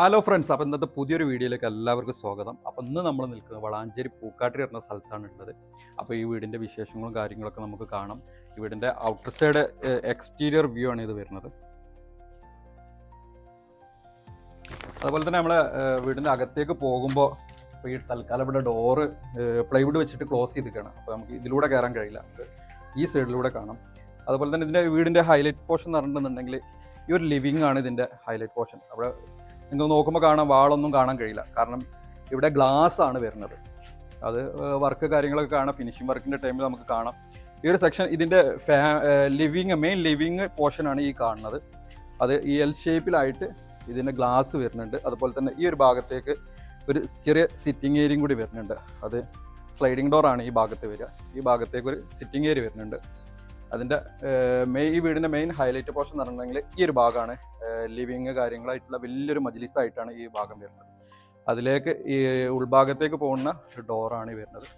Hello friends അപ്പോൾ ഇന്നത്തെ പുതിയൊരു വീഡിയോയിലേക്ക് എല്ലാവർക്കും സ്വാഗതം. അപ്പോൾ ഇന്ന് നമ്മൾ നിൽക്കുന്നത് വളാഞ്ചേരി പൂക്കാട്ടിരി എന്ന സ്ഥലത്താണ് ഉള്ളത്. അപ്പോൾ ഈ വീടിന്റെ വിശേഷങ്ങളും കാര്യങ്ങളൊക്കെ നമുക്ക് കാണാം. ഈ വീടിന്റെ ഔട്ടർ സൈഡ് എക്സ്റ്റീരിയർ വ്യൂ ആണ് ഇത് വരുന്നത്. അതുപോലെ തന്നെ നമ്മൾ വീടിന്റെ അകത്തേക്ക് പോകുമ്പോൾ ഇപ്പോൾ ഈ തൽക്കാലം ഇവിടെ ഡോറ് പ്ലൈവുഡ് വെച്ചിട്ട് ക്ലോസ് ചെയ്തിരിക്കുകയാണ്. അപ്പോൾ നമുക്ക് ഇതിലൂടെ കയറാൻ കഴിയില്ല. ഈ സൈഡിലൂടെ കാണാം. അതുപോലെ തന്നെ ഇതിന്റെ വീടിന്റെ ഹൈലൈറ്റ് പോർഷൻ എന്ന് പറഞ്ഞിട്ടുണ്ടെങ്കിൽ ഈ ഒരു ലിവിങ് ആണ് ഇതിന്റെ ഹൈലൈറ്റ് പോർഷൻ അവിടെ നിങ്ങൾ നോക്കുമ്പോൾ കാണാൻ വാളൊന്നും കാണാൻ കഴിയില്ല. കാരണം ഇവിടെ ഗ്ലാസ് ആണ് വരുന്നത്. അത് വർക്ക് കാര്യങ്ങളൊക്കെ കാണാം ഫിനിഷിംഗ് വർക്കിന്റെ ടൈമിൽ നമുക്ക് കാണാം. ഈ ഒരു സെക്ഷൻ ഇതിന്റെ ഫാ ലിവിങ് മെയിൻ ലിവിങ് പോർഷനാണ് ഈ കാണുന്നത്. അത് ഈ എൽ ഷേപ്പിലായിട്ട് ഇതിന്റെ ഗ്ലാസ് വരുന്നുണ്ട്. അതുപോലെ തന്നെ ഈ ഒരു ഭാഗത്തേക്ക് ഒരു ചെറിയ സിറ്റിംഗ് ഏരിയയും കൂടി വരുന്നുണ്ട്. അത് സ്ലൈഡിംഗ് ഡോറാണ് ഈ ഭാഗത്ത് വരിക. ഈ ഭാഗത്തേക്ക് ഒരു സിറ്റിംഗ് ഏരിയ വരുന്നുണ്ട്. അതിന്റെ മെയിൻ ഈ വീടിന്റെ മെയിൻ ഹൈലൈറ്റ് പോർഷൻ എന്ന് പറഞ്ഞിട്ടുണ്ടെങ്കിൽ ഈ ഒരു ഭാഗമാണ്. ലിവിങ് കാര്യങ്ങളായിട്ടുള്ള വലിയൊരു മജ്ലിസ് ആയിട്ടാണ് ഈ ഭാഗം വരുന്നത്. അതിലേക്ക് ഈ ഉൾഭാഗത്തേക്ക് പോകുന്ന ഒരു ഡോറാണ് ഈ വരുന്നത്.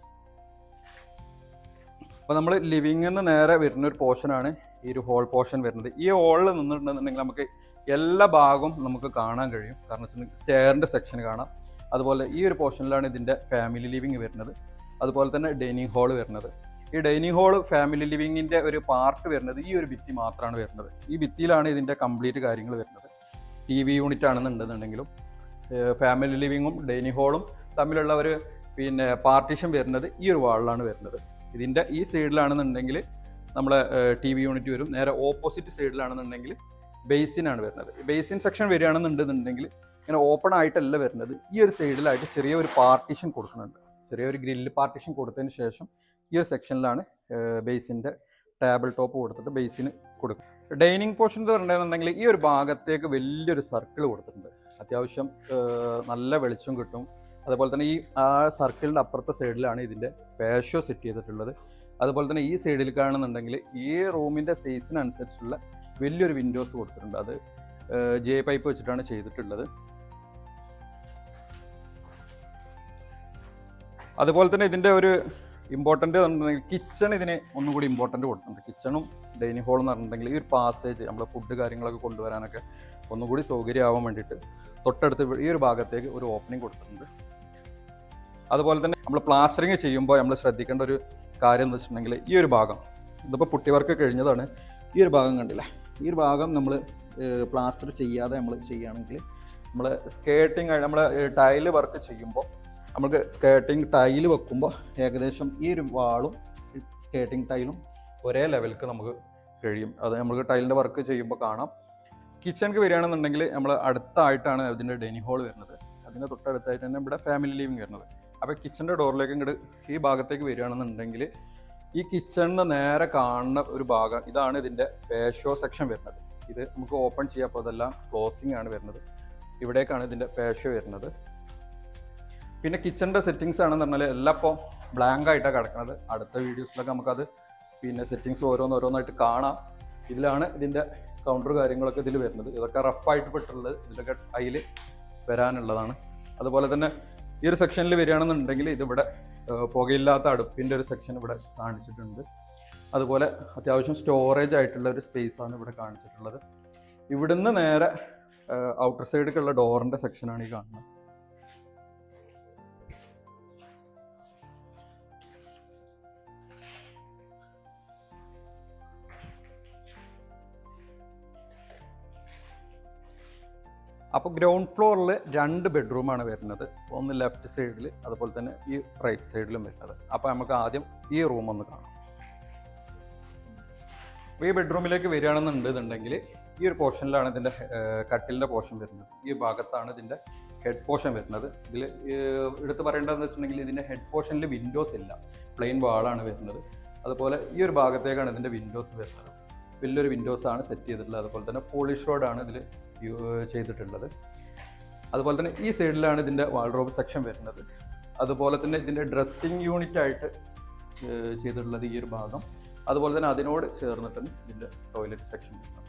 അപ്പോൾ നമ്മൾ ലിവിങ്ങിൽ നിന്ന് നേരെ വരുന്ന ഒരു പോർഷനാണ് ഈ ഒരു ഹോൾ പോർഷൻ വരുന്നത്. ഈ ഹോളിൽ നിന്നിട്ടുണ്ടെന്നുണ്ടെങ്കിൽ നമുക്ക് എല്ലാ ഭാഗവും നമുക്ക് കാണാൻ കഴിയും. കാരണം വെച്ചാൽ സ്റ്റെയറിന്റെ സെക്ഷൻ കാണാം. അതുപോലെ ഈ ഒരു പോർഷനിലാണ് ഇതിന്റെ ഫാമിലി ലിവിങ് വരുന്നത്. അതുപോലെ തന്നെ ഡൈനിങ് ഹാൾ വരുന്നത്. ഈ ഡൈനിങ് ഹോൾ ഫാമിലി ലിവിങ്ങിന്റെ ഒരു പാർട്ട് വരുന്നത് ഈ ഒരു ഭിത്തി മാത്രമാണ് വരുന്നത്. ഈ ഭിത്തിയിലാണ് ഇതിന്റെ കംപ്ലീറ്റ് കാര്യങ്ങൾ വരുന്നത്. ടി വി യൂണിറ്റ് ആണെന്നുണ്ടെന്നുണ്ടെങ്കിലും ഫാമിലി ലിവിങ്ങും ഡൈനിങ് ഹോളും തമ്മിലുള്ള ഒരു പിന്നെ പാർട്ടീഷൻ വരുന്നത് ഈ ഒരു വാളിലാണ് വരുന്നത്. ഇതിന്റെ ഈ സൈഡിലാണെന്നുണ്ടെങ്കിൽ നമ്മൾ ടി വി യൂണിറ്റ് വരും. നേരെ ഓപ്പോസിറ്റ് സൈഡിലാണെന്നുണ്ടെങ്കിൽ ബേസിനാണ് വരുന്നത്. ബേസിൻ സെക്ഷൻ വരികയാണെന്നുണ്ടെന്നുണ്ടെങ്കിൽ ഇങ്ങനെ ഓപ്പൺ ആയിട്ടല്ല വരുന്നത്. ഈ ഒരു സൈഡിലായിട്ട് ചെറിയ ഒരു പാർട്ടീഷൻ കൊടുക്കുന്നുണ്ട്. ചെറിയൊരു ഗ്രില്ല് പാർട്ടീഷൻ കൊടുത്തതിന് ശേഷം ഈ ഒരു സെക്ഷനിലാണ് ബേസിന്റെ ടേബിൾ ടോപ്പ് കൊടുത്തിട്ട് ബേസിന് കൊടുക്കും ഡൈനിങ് പോർഷൻ എന്ന് പറഞ്ഞിട്ടുണ്ടെങ്കിൽ ഈ ഒരു ഭാഗത്തേക്ക് വലിയൊരു സർക്കിൾ കൊടുത്തിട്ടുണ്ട്. അത്യാവശ്യം നല്ല വെളിച്ചം കിട്ടും. അതുപോലെ തന്നെ ഈ ആ സർക്കിളിന്റെ അപ്പുറത്തെ സൈഡിലാണ് ഇതിന്റെ പേഷോ സെറ്റ് ചെയ്തിട്ടുള്ളത്. അതുപോലെ തന്നെ ഈ സൈഡിൽ കാണുന്നുണ്ടെങ്കിൽ ഈ റൂമിന്റെ സൈസിനനുസരിച്ചുള്ള വലിയൊരു വിൻഡോസ് കൊടുത്തിട്ടുണ്ട്. അത് ജെ പൈപ്പ് വെച്ചിട്ടാണ് ചെയ്തിട്ടുള്ളത്. അതുപോലെ തന്നെ ഇതിന്റെ ഒരു ഇമ്പോർട്ടന്റ് കിച്ചൺ ഇതിന് ഒന്നും കൂടി ഇമ്പോർട്ടന്റ് കൊടുത്തിട്ടുണ്ട് കിച്ചണും ഡൈനിങ് ഹോൾ എന്ന് പറഞ്ഞിട്ടുണ്ടെങ്കിൽ ഈ ഒരു പാസേജ് നമ്മൾ ഫുഡ് കാര്യങ്ങളൊക്കെ കൊണ്ടുവരാനൊക്കെ ഒന്നുകൂടി സൗകര്യമാവാൻ വേണ്ടിയിട്ട് തൊട്ടടുത്ത് ഈ ഒരു ഭാഗത്തേക്ക് ഒരു ഓപ്പണിംഗ് കൊടുത്തിട്ടുണ്ട്. അതുപോലെ തന്നെ നമ്മൾ പ്ലാസ്റ്ററിങ് ചെയ്യുമ്പോൾ നമ്മൾ ശ്രദ്ധിക്കേണ്ട ഒരു കാര്യം എന്ന് വെച്ചിട്ടുണ്ടെങ്കിൽ ഈ ഒരു ഭാഗം ഇതിപ്പോൾ പുട്ടിവർക്ക് കഴിഞ്ഞതാണ്. ഈ ഒരു ഭാഗം കണ്ടില്ല? ഈ ഒരു ഭാഗം നമ്മൾ പ്ലാസ്റ്റർ ചെയ്യാതെ നമ്മൾ ചെയ്യുകയാണെങ്കിൽ നമ്മൾ സ്കേട്ടിങ് നമ്മൾ ടൈൽ വർക്ക് ചെയ്യുമ്പോൾ നമുക്ക് സ്കേട്ടിങ് ടൈൽ വെക്കുമ്പോൾ ഏകദേശം ഈ ഒരു വാളും സ്കേട്ടിങ് ടൈലും ഒരേ ലെവലിൽക്ക് നമുക്ക് കഴിയും. അത് നമുക്ക് ടൈലിന്റെ വർക്ക് ചെയ്യുമ്പോൾ കാണാം. കിച്ചണിക്ക് വരികയാണെന്നുണ്ടെങ്കിൽ നമ്മൾ അടുത്തായിട്ടാണ് ഇതിന്റെ ഡൈനിങ് ഹോൾ വരുന്നത്. അതിന്റെ തൊട്ടടുത്തായിട്ട് തന്നെ ഇവിടെ ഫാമിലി ലിവിങ് വരുന്നത്. അപ്പോൾ കിച്ചണിന്റെ ഡോറിലേക്ക് ഇങ്ങോട്ട് ഈ ഭാഗത്തേക്ക് വരികയാണെന്നുണ്ടെങ്കിൽ ഈ കിച്ചണിന് നേരെ കാണുന്ന ഒരു ഭാഗം ഇതാണ് ഇതിന്റെ പേഷോ സെക്ഷൻ വരുന്നത്. ഇത് നമുക്ക് ഓപ്പൺ ചെയ്യാം. അപ്പോൾ അതെല്ലാം ക്ലോസിംഗ് ആണ് വരുന്നത്. ഇവിടേക്കാണ് ഇതിന്റെ പേഷോ വരുന്നത്. പിന്നെ കിച്ചണിന്റെ സെറ്റിങ്സ് ആണെന്ന് പറഞ്ഞാൽ എല്ലാം ഇപ്പോൾ ബ്ലാങ്ക് ആയിട്ടാണ് കിടക്കുന്നത് അടുത്ത വീഡിയോസിലൊക്കെ നമുക്കത് പിന്നെ സെറ്റിങ്സ് ഓരോന്നോരോന്നായിട്ട് കാണാം. ഇതിലാണ് ഇതിന്റെ കൗണ്ടർ കാര്യങ്ങളൊക്കെ ഇതിൽ വരുന്നത്. ഇതൊക്കെ റഫായിട്ട് പെട്ടുള്ളത് ഇതിലൊക്കെ അതിൽ വരാനുള്ളതാണ്. അതുപോലെ തന്നെ ഈ ഒരു സെക്ഷനിൽ വരികയാണെന്നുണ്ടെങ്കിൽ ഇതിവിടെ പുകയില്ലാത്ത അടുപ്പിന്റെ ഒരു സെക്ഷൻ ഇവിടെ കാണിച്ചിട്ടുണ്ട്. അതുപോലെ അത്യാവശ്യം സ്റ്റോറേജ് ആയിട്ടുള്ള ഒരു സ്പേസ് ആണ് ഇവിടെ കാണിച്ചിട്ടുള്ളത്. ഇവിടുന്ന് നേരെ ഔട്ടർ സൈഡിലേക്കുള്ള ഡോറിന്റെ സെക്ഷനാണ് ഈ കാണുന്നത്. അപ്പോൾ ഗ്രൗണ്ട് ഫ്ലോറിൽ രണ്ട് ബെഡ്റൂമാണ് വരുന്നത്. ഒന്ന് ലെഫ്റ്റ് സൈഡിൽ അതുപോലെ തന്നെ ഈ റൈറ്റ് സൈഡിലും വരുന്നത്. അപ്പോൾ നമുക്ക് ആദ്യം ഈ റൂം ഒന്ന് കാണാം. ഈ ബെഡ്റൂമിലേക്ക് വരികയാണെന്നുണ്ടെന്നുണ്ടെങ്കിൽ ഈ ഒരു പോർഷനിലാണ് ഇതിന്റെ കട്ടിലിന്റെ പോർഷൻ വരുന്നത്. ഈ ഭാഗത്താണ് ഇതിന്റെ ഹെഡ് പോർഷൻ വരുന്നത്. ഇതിൽ എടുത്ത് പറയേണ്ടതെന്ന് വെച്ചിട്ടുണ്ടെങ്കിൽ ഇതിന്റെ ഹെഡ് പോർഷനിൽ വിൻഡോസ് ഇല്ല. പ്ലെയിൻ വാളാണ് വരുന്നത്. അതുപോലെ ഈ ഒരു ഭാഗത്തേക്കാണ് ഇതിന്റെ വിൻഡോസ് വരുന്നത്. വലിയൊരു വിൻഡോസ് ആണ് സെറ്റ് ചെയ്തിട്ടുള്ളത്. അതുപോലെ തന്നെ പോളിഷ് റോഡാണ് ഇതിൽ ചെയ്തിട്ടുള്ളത്. അതുപോലെ തന്നെ ഈ സൈഡിലാണ് ഇതിന്റെ വാൾഡ്രോബ് സെക്ഷൻ വരുന്നത്. അതുപോലെ തന്നെ ഇതിന്റെ ഡ്രസ്സിങ് യൂണിറ്റ് ആയിട്ട് ചെയ്തിട്ടുള്ളത് ഈ ഒരു ഭാഗം. അതുപോലെ തന്നെ അതിനോട് ചേർന്നിട്ടാണ് ഇതിന്റെ ടോയ്ലറ്റ് സെക്ഷൻ വരുന്നത്.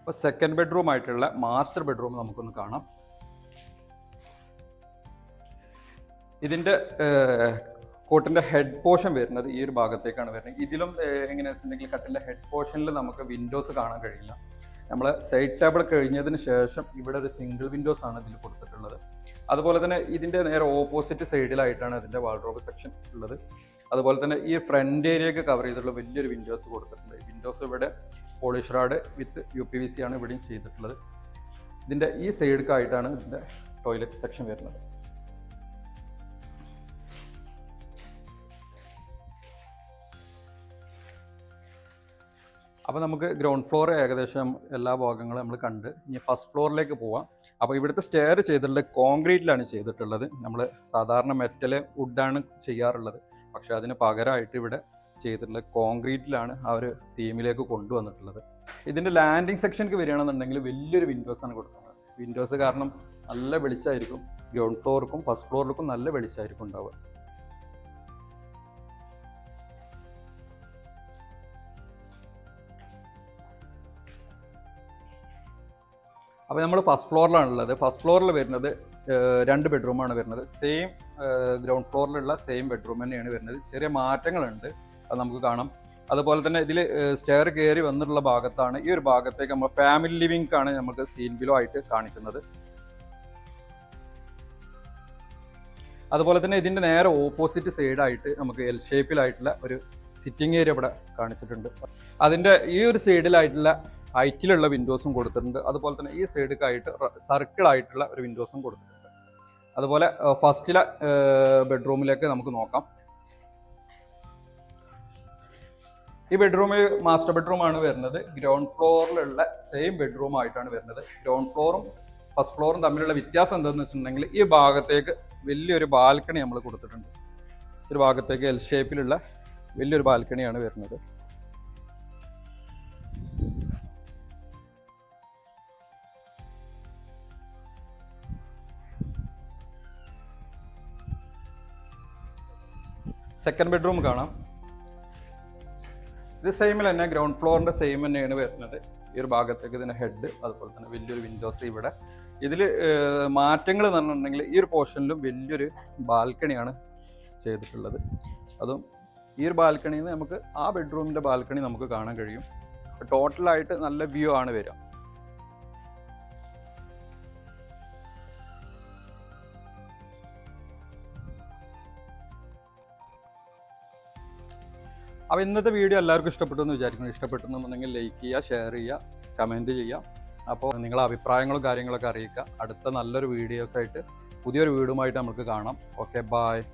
അപ്പോൾ സെക്കൻഡ് ബെഡ്റൂം ആയിട്ടുള്ള മാസ്റ്റർ ബെഡ്റൂം നമുക്കൊന്ന് കാണാം. ഇതിന്റെ കോട്ടിന്റെ ഹെഡ് പോർഷൻ വരുന്നത് ഈ ഒരു ഭാഗത്തേക്കാണ് വരുന്നത്. ഇതിലും എങ്ങനെയാണെന്ന് വെച്ചിട്ടുണ്ടെങ്കിൽ കട്ടിന്റെ ഹെഡ് പോർഷനിൽ നമുക്ക് വിൻഡോസ് കാണാൻ കഴിയില്ല. നമ്മൾ സൈഡ് ടേബിൾ കഴിഞ്ഞതിന് ശേഷം ഇവിടെ ഒരു സിംഗിൾ വിൻഡോസ് ആണ് ഇതിൽ കൊടുത്തിട്ടുള്ളത്. അതുപോലെ തന്നെ ഇതിന്റെ നേരെ ഓപ്പോസിറ്റ് സൈഡിലായിട്ടാണ് ഇതിന്റെ വാൾഡ്രോബ് സെക്ഷൻ ഉള്ളത്. അതുപോലെ തന്നെ ഈ ഫ്രണ്ട് ഏരിയയൊക്കെ കവർ ചെയ്തിട്ടുള്ള വലിയൊരു വിൻഡോസ് കൊടുത്തിട്ടുണ്ട്. വിൻഡോസ് ഇവിടെ polish rod with U P V C ആണ് ഇവിടെയും ചെയ്തിട്ടുള്ളത്. ഇതിന്റെ ഈ സൈഡിലേക്കായിട്ടാണ് ഇതിന്റെ ടോയ്ലറ്റ് സെക്ഷൻ വരുന്നത്. അപ്പോൾ നമുക്ക് ഗ്രൗണ്ട് ഫ്ലോർ ഏകദേശം എല്ലാ ഭാഗങ്ങളും നമ്മൾ കണ്ട്. ഇനി ഫസ്റ്റ് ഫ്ലോറിലേക്ക് പോവാം. അപ്പോൾ ഇവിടുത്തെ സ്റ്റെയർ ചെയ്തിട്ടുള്ളത് കോൺക്രീറ്റിലാണ് ചെയ്തിട്ടുള്ളത്. നമ്മൾ സാധാരണ മെറ്റൽ വുഡാണ് ചെയ്യാറുള്ളത്. പക്ഷേ അതിന് പകരമായിട്ട് ഇവിടെ ചെയ്തിട്ടുള്ളത് കോൺക്രീറ്റിലാണ് ആ ഒരു തീമിലേക്ക് കൊണ്ടുവന്നിട്ടുള്ളത്. ഇതിന്റെ ലാൻഡിങ് സെക്ഷനിലേക്ക് വരികയാണെന്നുണ്ടെങ്കിൽ വലിയൊരു വിൻഡോസ് ആണ് കൊടുക്കുന്നത്. വിൻഡോസ് കാരണം നല്ല വെളിച്ചമായിരിക്കും. ഗ്രൗണ്ട് ഫ്ലോർക്കും ഫസ്റ്റ് ഫ്ലോറിലേക്കും നല്ല വെളിച്ചമായിരിക്കും ഉണ്ടാവുക. അപ്പോൾ നമ്മൾ ഫസ്റ്റ് ഫ്ലോറിലാണ് ഉള്ളത്. ഫസ്റ്റ് ഫ്ലോറിൽ വരുന്നത് രണ്ട് ബെഡ്റൂമാണ് വരുന്നത്. സെയിം ഗ്രൗണ്ട് ഫ്ലോറിലുള്ള സെയിം ബെഡ്റൂം തന്നെയാണ് വരുന്നത്. ചെറിയ മാറ്റങ്ങളുണ്ട്. അത് നമുക്ക് കാണാം. അതുപോലെ തന്നെ ഇതിൽ സ്റ്റെയർ കയറി വന്നിട്ടുള്ള ഭാഗത്താണ് ഈ ഒരു ഭാഗത്തേക്ക് നമ്മൾ ഫാമിലി ലിവിംഗ് ആണ് നമുക്ക് സീൻ ബിലോ ആയിട്ട് കാണിക്കുന്നത്. അതുപോലെ തന്നെ ഇതിന്റെ നേരെ ഓപ്പോസിറ്റ് സൈഡായിട്ട് നമുക്ക് എൽ ഷേപ്പിലായിട്ടുള്ള ഒരു സിറ്റിംഗ് ഏരിയ ഇവിടെ കാണിച്ചിട്ടുണ്ട്. അതിന്റെ ഈ ഒരു സൈഡിലായിട്ടുള്ള ഹൈറ്റിലുള്ള വിൻഡോസും കൊടുത്തിട്ടുണ്ട്. അതുപോലെ തന്നെ ഈ സൈഡിലേക്കായിട്ട് സർക്കിൾ ആയിട്ടുള്ള ഒരു വിൻഡോസും കൊടുത്തിട്ടുണ്ട്. അതുപോലെ ഫസ്റ്റിലെ ബെഡ്റൂമിലേക്ക് നമുക്ക് നോക്കാം. ഈ ബെഡ്റൂമിൽ മാസ്റ്റർ ബെഡ്റൂം ആണ് വരുന്നത്. ഗ്രൗണ്ട് ഫ്ലോറിലുള്ള സെയിം ബെഡ്റൂം ആയിട്ടാണ് വരുന്നത്. ഗ്രൗണ്ട് ഫ്ലോറും ഫസ്റ്റ് ഫ്ലോറും തമ്മിലുള്ള വ്യത്യാസം എന്താണെന്ന് വെച്ചിട്ടുണ്ടെങ്കിൽ ഈ ഭാഗത്തേക്ക് വലിയൊരു ബാൽക്കണി നമ്മൾ കൊടുത്തിട്ടുണ്ട്. ഒരു ഭാഗത്തേക്ക് എൽ ഷേപ്പിലുള്ള വലിയൊരു ബാൽക്കണിയാണ് വരുന്നത്. സെക്കൻഡ് ബെഡ്റൂം കാണാം. ഇത് സെയിമിൽ തന്നെ ഗ്രൗണ്ട് ഫ്ലോറിന്റെ സെയിം തന്നെയാണ് വരുന്നത്. ഈ ഒരു ഭാഗത്തേക്ക് ഇതിന്റെ ഹെഡ് അതുപോലെ തന്നെ വലിയൊരു വിൻഡോസ് ഇവിടെ. ഇതിൽ മാറ്റങ്ങൾ എന്ന് പറഞ്ഞിട്ടുണ്ടെങ്കിൽ ഈ ഒരു പോർഷനിലും വലിയൊരു ബാൽക്കണിയാണ് ചെയ്തിട്ടുള്ളത്. അതും ഈ ഒരു ബാൽക്കണിയിൽ നിന്ന് നമുക്ക് ആ ബെഡ്റൂമിന്റെ ബാൽക്കണി നമുക്ക് കാണാൻ കഴിയും. ടോട്ടലായിട്ട് നല്ല വ്യൂ ആണ് വരിക. അപ്പോൾ ഇന്നത്തെ വീഡിയോ എല്ലാവർക്കും ഇഷ്ടപ്പെട്ടു എന്ന് വിചാരിക്കുന്നു. ഇഷ്ടപ്പെട്ടെന്നുണ്ടെങ്കിൽ ലൈക്ക് ചെയ്യുക ഷെയർ ചെയ്യുക കമന്റ് ചെയ്യുക. അപ്പോൾ നിങ്ങളുടെ അഭിപ്രായങ്ങളും കാര്യങ്ങളൊക്കെ അറിയിക്കുക. അടുത്ത നല്ലൊരു വീഡിയോസായിട്ട് പുതിയൊരു വീടുമായിട്ട് നമുക്ക് കാണാം. Okay bye